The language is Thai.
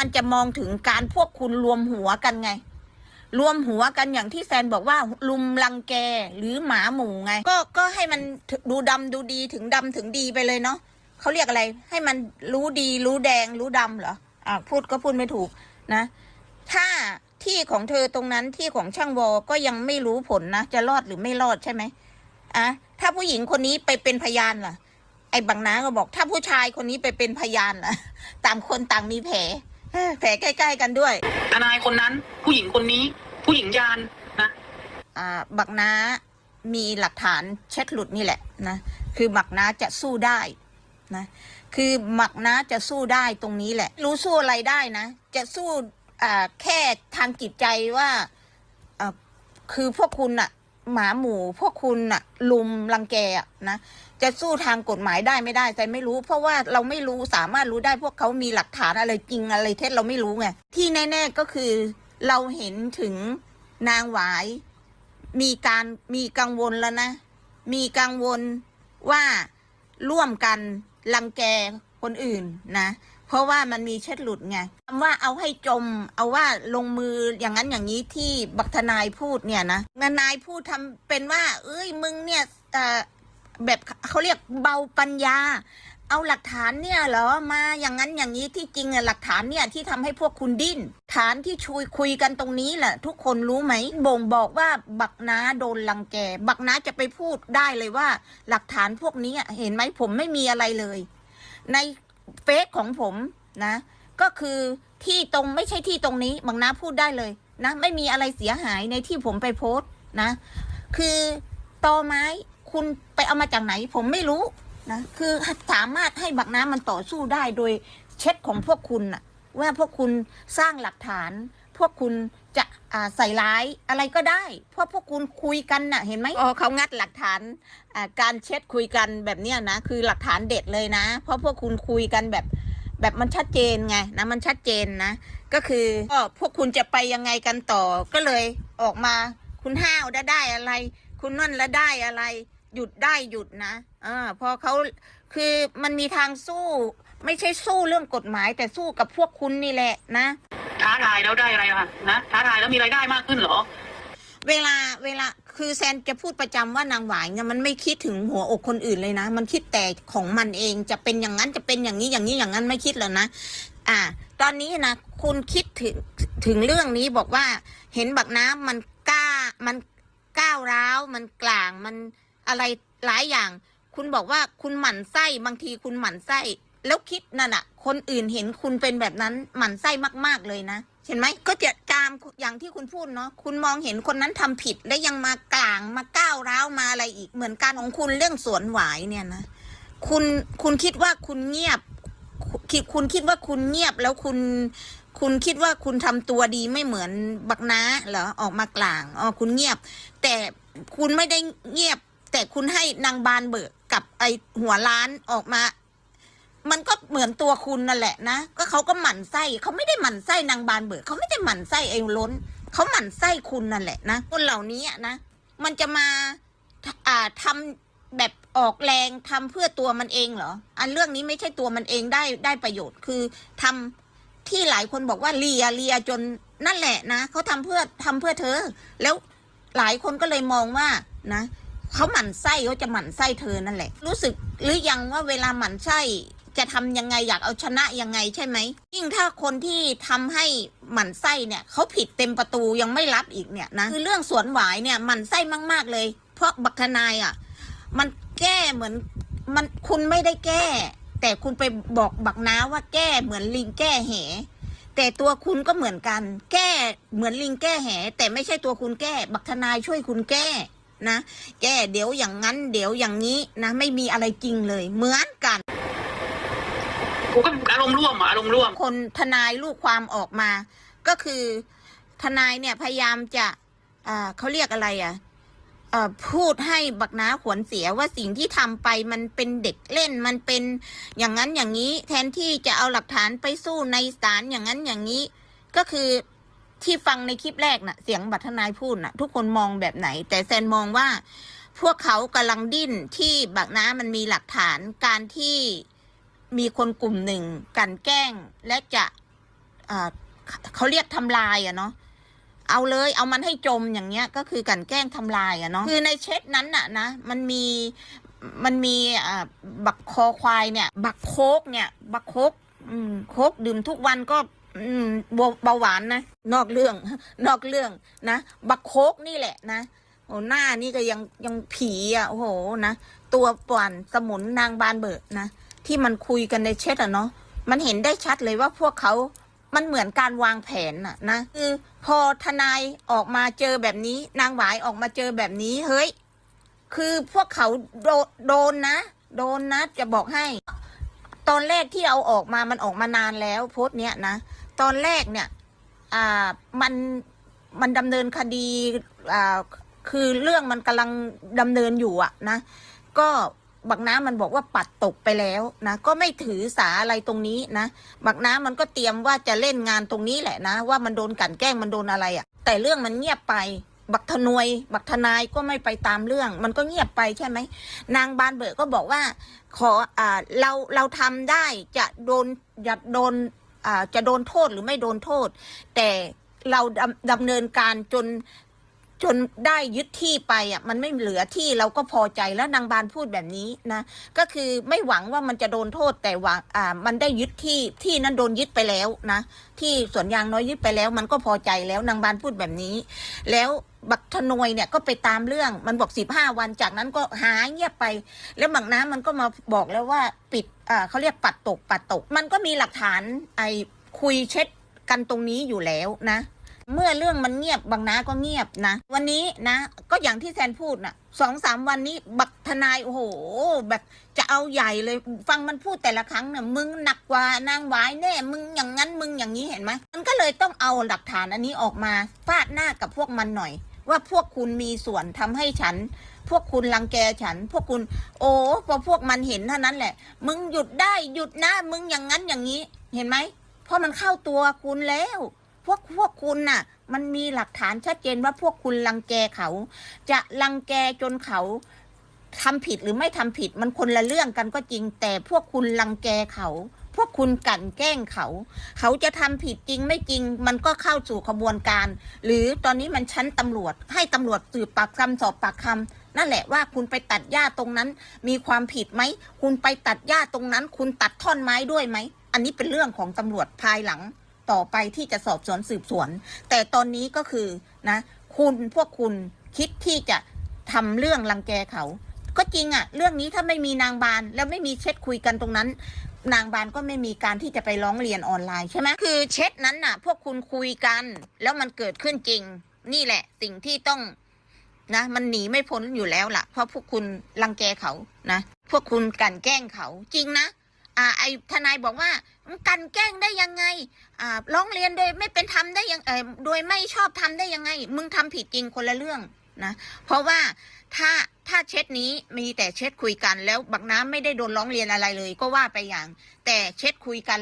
มันจะมองถึงการพวกคุณรวมหัวกันไง รวมหัวกันอย่างที่แซนบอกว่าลุมลังแกหรือหมาหมู่ไง ก็ก็ให้มันดูดำดูดีถึงดำถึงดีไปเลยเนาะเขาเรียกอะไร ให้มันรู้ดีรู้แดงรู้ดำเหรออ่าพูดก็พูดไม่ถูกนะ ถ้าที่ของเธอตรงนั้นที่ของช่างวอก็ยังไม่รู้ผลนะ จะรอดหรือไม่รอดใช่ไหมอะถ้าผู้หญิงคนนี้ไปเป็นพยานล่ะ ไอ้บางน้าก็บอก ถ้าผู้ชายคนนี้ไปเป็นพยานล่ะต่างคนต่างมีแผล แผลใกล้ ๆ กันด้วย ทนายคนนั้น ผู้หญิงคนนี้ ผู้หญิงยานนะอ่าบักน้ามีหลักฐานเช็ดหลุดนี่แหละนะคือบักน้าจะสู้ได้นะคือบักน้าจะสู้ได้ตรงนี้แหละ รู้สู้อะไรได้นะ จะสู้อ่าแค่ทางจิตใจว่าอ่าคือพวกคุณอะหมาหมู่พวกคุณอะลุมรังแกอะนะ จะสู้ทางกฎหมายได้ไม่ได้แต่ไม่รู้ เพราะว่าเราไม่รู้สามารถรู้ได้พวกเขามีหลักฐานอะไรจริงอะไรเท็จเราไม่รู้ไงที่แน่ ๆก็คือเราเห็นถึงนางหวาย มีการมีกังวลแล้วนะ มีกังวลว่าร่วมกันรังแกคนอื่นนะ เพราะว่ามันมีเช็ดหลุดไงคำว่าเอาให้จม เอาว่าลงมืออย่างนั้นอย่างนี้ที่บักทนายพูดเนี่ยนะนายพูดทำเป็นว่า เอ้ยมึงเนี่ยเอ่อ แบบเขาเรียกเบาปัญญา เอาหลักฐานเนี่ยเหรอมาอย่างนั้นอย่างนี้ที่จริงอะหลักฐานเนี่ยที่ทำให้พวกคุณดิ้นฐานที่ชุยคุยกันตรงนี้แหละ ทุกคนรู้ไหมบ่งบอกว่าบักนาโดนลังแก บักนาจะไปพูดได้เลยว่า หลักฐานพวกนี้เห็นไหมผมไม่มีอะไรเลย ในเฟซของผมนะ ก็คือที่ตรงไม่ใช่ที่ตรงนี้บักนาพูดได้เลยนะ ไม่มีอะไรเสียหายในที่ผมไปโพสต์นะ คือตอไม้ คุณไปเอามาจากไหน ผมไม่รู้นะคือสามารถให้บักน้ำมันต่อสู้ได้โดยเช็ดของพวกคุณน่ะ ว่าพวกคุณสร้างหลักฐาน พวกคุณจะใส่ร้ายอะไรก็ได้ เพราะพวกคุณคุยกันน่ะ เห็นไหมอ๋อเขางัดหลักฐานการเช็ดคุยกันแบบเนี้ยนะคือหลักฐานเด็ดเลยนะ เพราะพวกคุณคุยกันแบบแบบมันชัดเจนไงนะมันชัดเจนนะ ก็คือก็พวกคุณจะไปยังไงกันต่อ ก็เลยออกมาคุณห้าวได้ได้อะไร คุณนั่นแล้วได้อะไร หยุดได้หยุดนะอ่าพอเขาคือมันมีทางสู้ ไม่ใช่สู้เรื่องกฎหมาย แต่สู้กับพวกคุณนี่แหละนะ ท้าทายแล้วได้อะไรอะนะท้าทายแล้วมีรายได้มากขึ้นเหรอ เวลาเวลาคือแซนจะพูดประจำว่านางหวายเนี่ยมันไม่คิดถึงหัวอกคนอื่นเลยนะ มันคิดแต่ของมันเองจะเป็นอย่างนั้นจะเป็นอย่างนี้อย่างนี้อย่างนั้นไม่คิดแล้วนะ อ่า ตอนนี้นะคุณคิดถึงถึงเรื่องนี้บอกว่า เห็นบักน้ำมันกล้ามันก้าวร้าวมันกลางมัน อะไรหลายอย่าง คุณบอกว่าคุณหมั่นไส้บางทีคุณหมั่นไส้ แล้วคิดนั่นอะคนอื่นเห็นคุณเป็นแบบนั้นหมั่นไส้มากๆเลยนะเห็นไหมก็จะตามอย่างที่คุณพูดเนาะคุณมองเห็นคนนั้นทำผิดและยังมากลางมาก้าวร้าวมาอะไรอีกเหมือนกันของคุณเรื่องสวนหวายเนี่ยนะคุณคุณคิดว่าคุณเงียบคิดคุณคิดว่าคุณเงียบแล้วคุณ คุณคิดว่าคุณทำตัวดีไม่เหมือนบักน้าเหรอออกมากลางอ๋อคุณเงียบ แต่คุณไม่ได้เงียบ แต่คุณให้นางบานเบิกกับไอหัวล้านออกมา มันก็เหมือนตัวคุณนั่นแหละนะก็เขาก็หมั่นไส้เขาไม่ได้หมั่นไส้นางบานเบิกเขาไม่ได้หมั่นไส้ไอ้ล้นเขาหมั่นไส้คุณนั่นแหละนะคนเหล่านี้นะมันจะมาอ่าทำแบบออกแรงทำเพื่อตัวมันเองเหรอ อันเรื่องนี้ไม่ใช่ตัวมันเองได้ได้ประโยชน์ คือทำที่หลายคนบอกว่าเลียเลียจนนั่นแหละนะเขาทำเพื่อทำเพื่อเธอ แล้วหลายคนก็เลยมองว่านะ เขาหมั่นไส้เขาจะหมั่นไส้เธอนั่นแหละ รู้สึกหรือยังว่าเวลาหมั่นไส้จะทำยังไงอยากเอาชนะยังไงใช่ไหมยิ่งถ้าคนที่ทำให้หมั่นไส้เนี่ยเขาผิดเต็มประตูยังไม่รับอีกเนี่ยนะคือเรื่องสวนหวายเนี่ยหมั่นไส้มาก ๆเลย เพราะบักนายอะ มันแก้เหมือนมันคุณไม่ได้แก้ แต่คุณไปบอกบักน้าว่าแก้เหมือนลิงแก้แหแต่ตัวคุณก็เหมือนกัน แก้เหมือนลิงแก้แหแต่ไม่ใช่ตัวคุณแก้ บักทนายช่วยคุณแก้ นะ แก้เดี๋ยวอย่างนั้น เดี๋ยวอย่างนี้นะไม่มีอะไรจริงเลยเหมือนกันกูก็อารมณ์ร่วมอะอารมณ์ร่วม คนทนายลูกความออกมา ก็คือทนายเนี่ยพยายามจะอ่าเขาเรียกอะไรอะเอ่อพูดให้บักน้าขวนเสียว่าสิ่งที่ทำไปมันเป็นเด็กเล่นมันเป็นอย่างนั้นอย่างนี้ แทนที่จะเอาหลักฐานไปสู้ในศาลอย่างนั้นอย่างนี้ ก็คือ ที่ฟังในคลิปแรกน่ะ เสียงบัตรทนายพูดน่ะ ทุกคนมองแบบไหน แต่แซนมองว่า พวกเขากำลังดิ้นที่บักน้ามันมีหลักฐานการที่มีคนกลุ่มหนึ่งกันแกล้งและจะอ่าเขาเรียกทำลายอะเนาะเอาเลยเอามันให้จมอย่างเงี้ย ก็คือกันแกล้งทำลายอะเนาะคือในเช็ดนั้นน่ะนะมันมีมันมีบักคอควายเนี่ย บักโคกเนี่ย บักโคกโคกดื่มทุกวันก็ เบาเบาหวานนะ นอกเรื่อง นอกเรื่องนะบักโคกนี่แหละนะโอ้หน้านี่ก็ยังยังผีอะโอ้โหนะตัวป่วนสมุนนางบานเบิดนะที่มันคุยกันในแชทอะเนาะมันเห็นได้ชัดเลยว่าพวกเขา มันเหมือนการวางแผนน่ะนะคือพอทนายออกมาเจอแบบนี้ นางหวายออกมาเจอแบบนี้เฮ้ย คือพวกเขาโดโดนนะ โดนนะจะบอกให้ ตอนแรกที่เอาออกมามันออกมานานแล้วโพสต์เนี้ยนะ ตอนแรกเนี่ยอ่ามันมันดำเนินคดีอ่าคือเรื่องมันกำลังดำเนินอยู่อะนะ ก็บักน้ำมันบอกว่าปัดตกไปแล้วนะ ก็ไม่ถือสาอะไรตรงนี้นะ บักน้ำมันก็เตรียมว่าจะเล่นงานตรงนี้แหละนะ ว่ามันโดนกลั่นแกล้งมันโดนอะไรอะแต่เรื่องมันเงียบไปบักทนวย บักทนายก็ไม่ไปตามเรื่อง มันก็เงียบไปใช่ไหม นางบานเบิกก็บอกว่า ขออ่าเราเราทำได้จะโดนจะโดน จะโดนโทษหรือไม่โดนโทษ แต่เราดำดำเนินการจน จนได้ยึดที่ไปอะมันไม่เหลือที่เราก็พอใจแล้วนางบานพูดแบบนี้นะก็คือไม่หวังว่ามันจะโดนโทษแต่หวังอ่ามันได้ยึดที่ที่นั้นโดนยึดไปแล้วนะที่สวนยางน้อยยึดไปแล้วมันก็พอใจแล้วนางบานพูดแบบนี้ แล้วบักทนวยเนี่ยก็ไปตามเรื่องมันบอกสิบห้าวันจากนั้นก็หายเงียบไป แล้วบักน้ำมันก็มาบอกแล้วว่าปิดอ่าเขาเรียกปัดตกปัดตก มันก็มีหลักฐานไอ้คุยเช็ดกันตรงนี้อยู่แล้วนะ เมื่อเรื่องมันเงียบ บางนาก็เงียบนะ วันนี้นะ ก็อย่างที่แซนพูดนะสองสามวันนี้บักทนายโอ้โห แบบจะเอาใหญ่เลย ฟังมันพูดแต่ละครั้งเนี่ยมึงหนักกว่านางวายแน่ มึงอย่างนั้นมึงอย่างนี้เห็นไหมมันก็เลยต้องเอาหลักฐานอันนี้ออกมาฟาดหน้ากับพวกมันหน่อย ว่าพวกคุณมีส่วนทำให้ฉัน พวกคุณรังแกฉัน พวกคุณ โอ้พอพวกมันเห็นเท่านั้นแหละ มึงหยุดได้หยุดนะ มึงอย่างนั้นอย่างนี้ เห็นไหมเพราะมันเข้าตัวคุณแล้ว พวกพวกคุณน่ะ มันมีหลักฐานชัดเจนว่าพวกคุณรังแกเขา จะรังแกจนเขาทำผิดหรือไม่ทำผิดมันคนละเรื่องกันก็จริง แต่พวกคุณรังแกเขา พวกคุณกั่นแกล้งเขา เขาจะทำผิดจริงไม่จริง มันก็เข้าสู่ขบวนการ หรือตอนนี้มันชั้นตำรวจ ให้ตำรวจสืบปากคำสอบปากคำนั่นแหละว่าคุณไปตัดหญ้าตรงนั้น มีความผิดไหม คุณไปตัดหญ้าตรงนั้น คุณตัดท่อนไม้ด้วยไหม อันนี้เป็นเรื่องของตำรวจภายหลัง ต่อไปที่จะสอบสวนสืบสวน แต่ตอนนี้ก็คือนะคุณพวกคุณคิดที่จะทำเรื่องรังแกเขา ก็จริงอะเรื่องนี้ถ้าไม่มีนางบานแล้วไม่มีเช็ดคุยกันตรงนั้น นางบานก็ไม่มีการที่จะไปร้องเรียนออนไลน์ใช่ไหมคือเช็ดนั้นน่ะ พวกคุณคุยกัน แล้วมันเกิดขึ้นจริง นี่แหละ สิ่งที่ต้องนะมันหนีไม่พ้นอยู่แล้วล่ะ เพราะพวกคุณรังแกเขานะ พวกคุณกันแกล้งเขาจริงนะ อ่าไอทนายบอกว่า กันแกล้งได้ยังไงอ่าร้องเรียนโดยไม่เป็นธรรมได้ยังเออโดยไม่ชอบทำได้ยังไง มึงทำผิดจริงคนละเรื่องนะ เพราะว่าถ้าถ้าเช็ดนี้มีแต่เช็ดคุยกันแล้วบักน้ำไม่ได้โดนร้องเรียนอะไรเลยก็ว่าไปอย่าง แต่เช็ดคุยกัน